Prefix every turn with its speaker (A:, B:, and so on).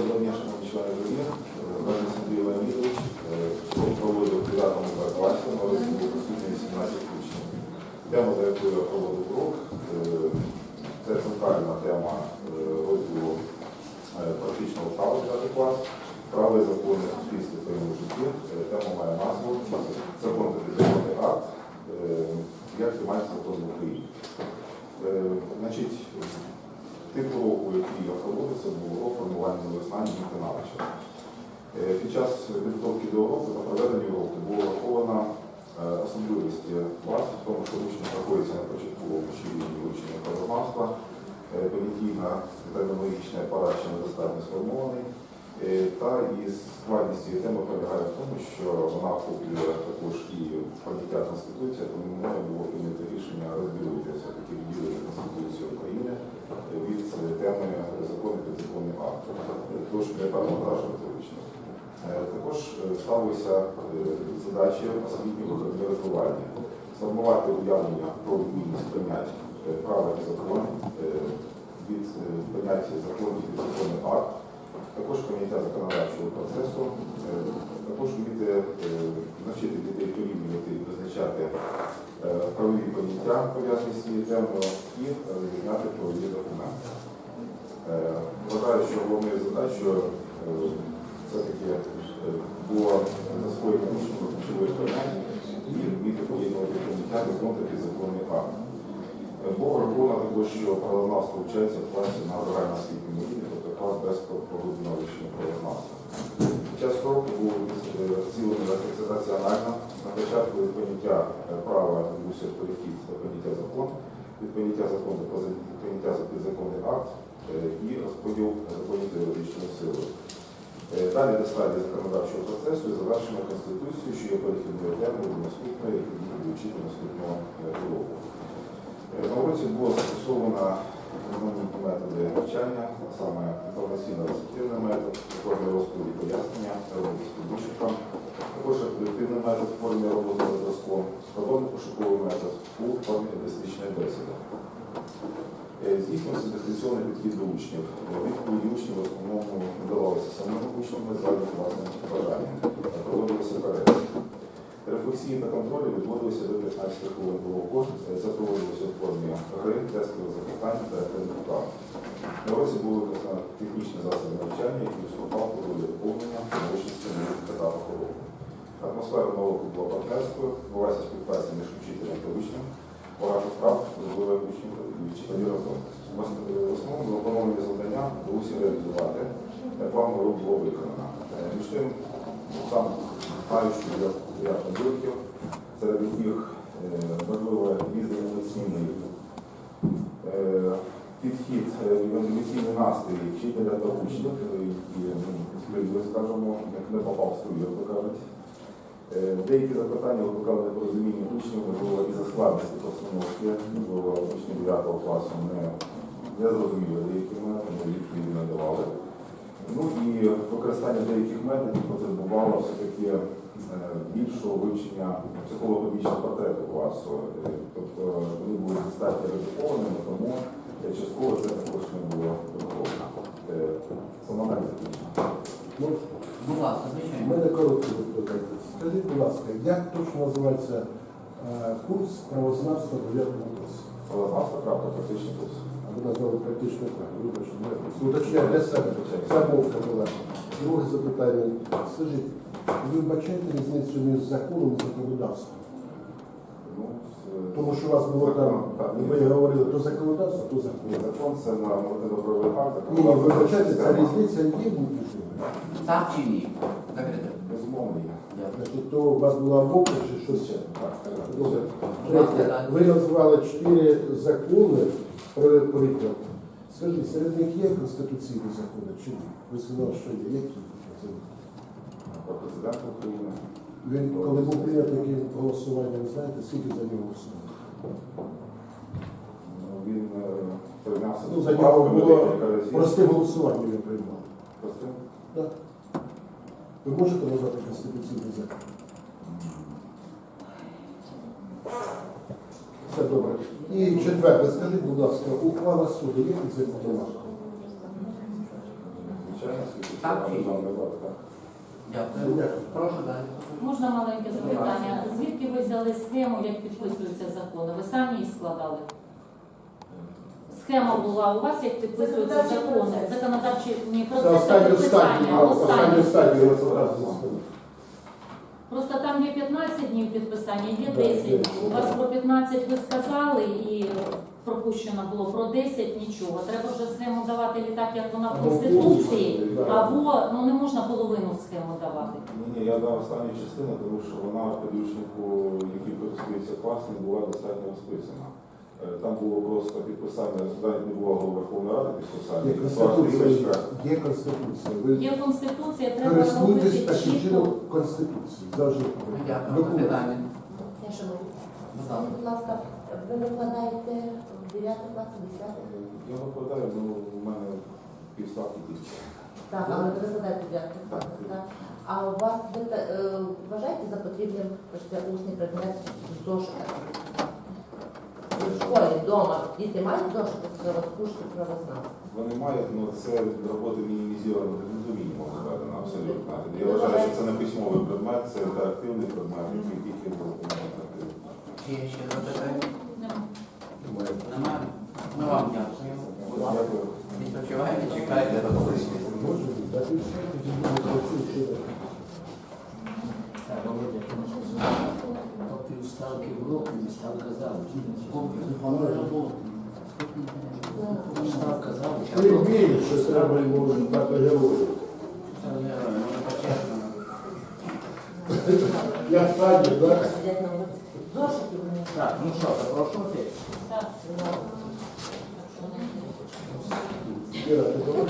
A: Шановні члени журі. Мене Сергій Леонідович. Е, проводив у 9 класі, на році присутні 18 учнів. Тема, за якою я проводив урок, е, це центральна тема е, розділу практичного ставу 9 клас. Право і закони в суспільстві та житті. Тема має назву Закон та підзаконний акт. Як приймається закон в Україні. Значить, тип уроку, який я було формування і виконавча. Е, Під час підготовки до уроку та проведення уроку було враховано е, особливості класу, в тому, що учні знаходяться на початковому чи рівні вивчення правознавства, е, понятійна термінологічний апарат ще недостатньо сформований. Та і складність теми полягає в тому, що вона охоплює також і поняття Конституції, тому мною було прийнято рішення розділити все-таки відділення Конституції України від е, теми закону підзаконних актів. Тож не перевантажувати учнів. Е, Також е, ставилися задачі освітнього розвивання, сформувати уявлення про відмінність е, права і закону е, від поняття закону і підзаконний акт, також поняття законодавчого процесу, е, також вміти е, навчити дітей порівнювати і визначати е, правові цією темою і е, розрізняти правові документи. Е, Вважаю, що головною задачею е, все-таки було засвоїти учнів ключових понять і вміти поєднувати поняття закон та підзаконний акт. Було враховано також, що правознавство вчається в класі на загальноосвітньому рівні, тобто клас без поглибленого вивчення правознавства. Під час року було зцілено раціонально. На початку від поняття е, права відбувся перехід до поняття закону, від поняття закону поняття за підзаконний акт е, і розподіл законів за юридичною силою. Е, Далі до стадії законодавчого процесу і завершення Конституцією, що є перехідною темою наступної, вивчити наступного року. На уроці було застосовано різноманітні методи навчання, а саме інформаційно-рецептивний метод, у формі і пояснення, роботи з підручником, також колективний метод в формі роботи за зразком, складовий пошуковий метод у формі лінгвістичної бесіди. Е, Здійснювався дистанційний підхід до учнів. Відповіді учнів в основному надавалися самими учнями з заднім власним бажанням. Проводилися перегляди. Рефлексії та контролі відводилися до 15 хвилин уроку. Е, Це проводилося у формі гри, тестових запитань та експериментів. На уроці були виконані технічні засоби навчання, які виступав у ролі доповнення участі на різних етапах уроку. Атмосфера на уроку була партнерською, відбулася співпраця між вчителем та учнем. Багато справ зробили учнів вчителі разом. В В основному заплановані завдання вдалося реалізувати. Е, План було виконано. Е, Між тим, сам знаю, що ряд недоліків, серед яких е, важливо різний е, підхід, е, емоційний настрій вчителя та учнів, які, ну, справедливо скажемо, як не попав в струю, як то кажуть. Е, Деякі запитання викликали непорозуміння учнів, можливо, і за складності постановки, можливо, учні 9 класу не, не зрозуміли деякі методи, ми відповіді не давали. І використання деяких методів потребувало все-таки е, більшого вивчення психологічного портрету класу. Е, Тобто вони були достатньо ризикованими, тому е, частково це також не було враховано. Е, Самоаналіз.
B: Ну,
C: Будь ласка,
B: У
C: звичайно.
B: мене коротке запитання. Скажіть, будь ласка, як точно називається е, курс правознавства 9 класу?
A: Правознавство, крапка, практичний курс.
B: Ви назвали практично так. Вибачте, уточняю для себе. Замовка була. Друге запитання. Скажіть, ви вбачаєте різницю між законом і законодавством?
A: Ну,
B: Тому що у вас було там, ви говорили, то законодавство, то закон.
A: закон це на нормативно-правовий акт.
B: Ні, ви вбачаєте, ця різниця є ними?
C: Так чи ні? Закрите.
A: Безумовно є.
B: Значить, то у вас була мовка чи щось?
A: Так, так.
B: Ви назвали чотири закони про. Скажіть, серед них є конституційні закони чи ні? Ви сказали, що є. Які?
A: Про президента України.
B: Він, коли був прийнятий голосування, ви знаєте, скільки за нього голосували?
A: Ну, Він е, прийнявся
B: Ну, за нього було просте голосування він приймав.
A: Простим?
B: Так. Ви можете назвати конституційний закон? Все добре. І четверте, скажіть, будь ласка, ухвала суду є підзаконна?
A: Звичайно,
C: Так. Дякую. Прошу далі.
D: Можна маленьке запитання? Звідки ви взяли схему, як підписуються закони? Ви самі її складали? Схема була у вас, як підписуються закони?
E: процес.
D: Законодавчий не процес, а
B: останню
D: підписання.
B: стадію, останню
D: Останній. Просто там є 15 днів підписання, є
B: Да,
D: 10 днів. У вас про 15 ви сказали і пропущено було про 10 нічого. Треба вже схему давати літак, як вона в Конституції, або ну не можна половину схему давати.
A: Ні, ні, я дав останню частину, тому що вона в підручнику, який користується класним, була достатньо розписана. Е, Там було просто підписання, навіть не було Верховної Ради
B: Є
A: підписання.
B: конституція, є конституція. Ви
D: Є конституція, треба
B: користуйтесь
D: робити
B: таким
D: чітко.
B: чином конституції. Завжди
C: Дякую.
B: документ.
E: Я ще можу.
C: Будь
E: Скажіть,
C: ласка.
E: будь ласка, ви викладаєте в 9 класі, 10?
A: Я викладаю, ну, у мене півставки тільки.
E: Так, але ви викладаєте в 9
A: Так.
E: класі, так? А у вас ви е, вважаєте за потрібним пишете усний предмет з зошита? Школі, вдома, діти мають зошити з правослужки, правознавства?
A: Вони мають, але це роботи мінімізовано до мінімуму зведено, абсолютно. Я вважаю, що це не письмовий предмет, це інтерактивний предмет, який тільки був інтерактивний.
C: Чи є ще запитання?
D: Нема.
C: Немає? Ми вам дякуємо. Відпочивайте, чекайте
F: року не ставка завжди. Ставка завжди.
B: Ти вмієш, що треба йому дати герою. Я садик, так?
E: Сидять на вулиці. Зошити вони.
F: Так, ну що, запрошувати?
D: Так.
B: Іра, ти добре?